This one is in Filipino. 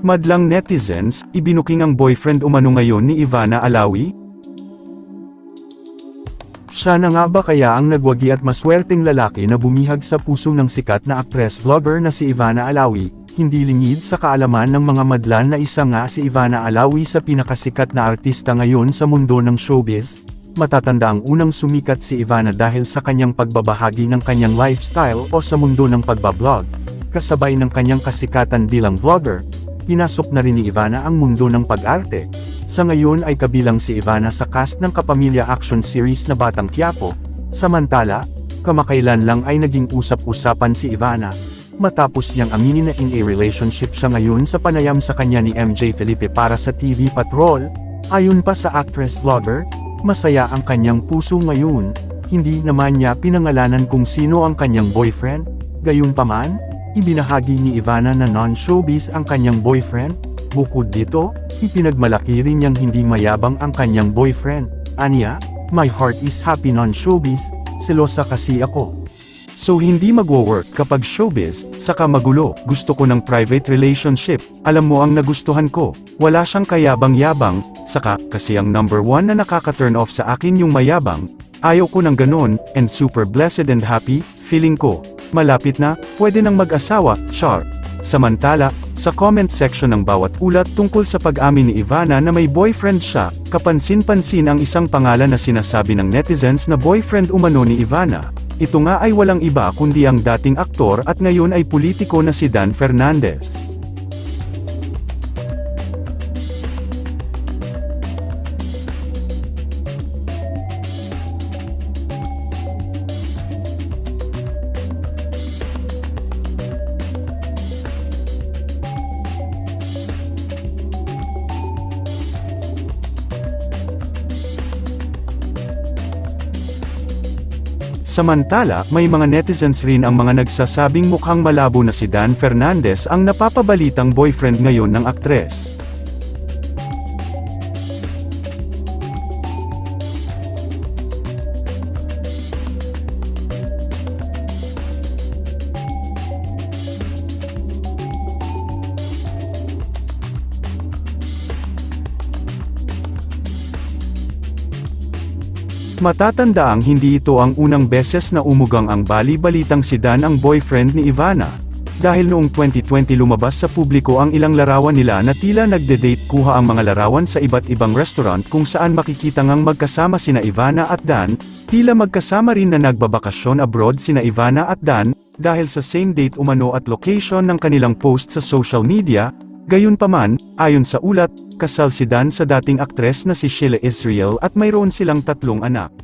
Madlang netizens, ibinuking ang boyfriend umano ngayon ni Ivana Alawi? Siya na nga ba kaya ang nagwagi at maswerteng lalaki na bumihag sa puso ng sikat na actress-vlogger na si Ivana Alawi, hindi lingid sa kaalaman ng mga madlan na isa nga si Ivana Alawi sa pinakasikat na artista ngayon sa mundo ng showbiz? Matatanda ang unang sumikat si Ivana dahil sa kanyang pagbabahagi ng kanyang lifestyle o sa mundo ng pagbablog. Kasabay ng kanyang kasikatan bilang vlogger, pinasok na rin ni Ivana ang mundo ng pag-arte. Sa ngayon ay kabilang si Ivana sa cast ng Kapamilya Action Series na Batang Quiapo. Samantala, kamakailan lang ay naging usap-usapan si Ivana. Matapos niyang aminin na in a relationship siya ngayon sa panayam sa kanya ni MJ Felipe para sa TV Patrol, ayon pa sa actress-vlogger, masaya ang kanyang puso ngayon, hindi naman niya pinangalanan kung sino ang kanyang boyfriend, gayunpaman, ibinahagi ni Ivana na non-showbiz ang kanyang boyfriend, bukod dito, ipinagmalaki rin niyang hindi mayabang ang kanyang boyfriend, aniya, my heart is happy non-showbiz, selosa kasi ako. So hindi magwo-work kapag showbiz, saka magulo, gusto ko ng private relationship, alam mo ang nagustuhan ko, wala siyang kayabang-yabang, saka, kasi ang number one na nakaka-turn off sa akin yung mayabang, ayaw ko ng ganon, and super blessed and happy, feeling ko, malapit na, pwede nang mag-asawa, char. Samantala, sa comment section ng bawat ulat tungkol sa pag-amin ni Ivana na may boyfriend siya, kapansin-pansin ang isang pangalan na sinasabi ng netizens na boyfriend umano ni Ivana. Ito nga ay walang iba kundi ang dating aktor at ngayon ay politiko na si Dan Fernandez. Samantala, may mga netizens rin ang mga nagsasabing mukhang malabo na si Dan Fernandez ang napapabalitang boyfriend ngayon ng aktres. Matatandaang hindi ito ang unang beses na umugang ang bali-balitang si Dan ang boyfriend ni Ivana. Dahil noong 2020 lumabas sa publiko ang ilang larawan nila na tila nagde-date kuha ang mga larawan sa iba't ibang restaurant kung saan makikita ngang magkasama sina Ivana at Dan, tila magkasama rin na nagbabakasyon abroad sina Ivana at Dan, dahil sa same date umano at location ng kanilang post sa social media, Gayunpaman, ayon sa ulat, kasal si Dan sa dating aktres na si Sheila Israel at mayroon silang tatlong anak.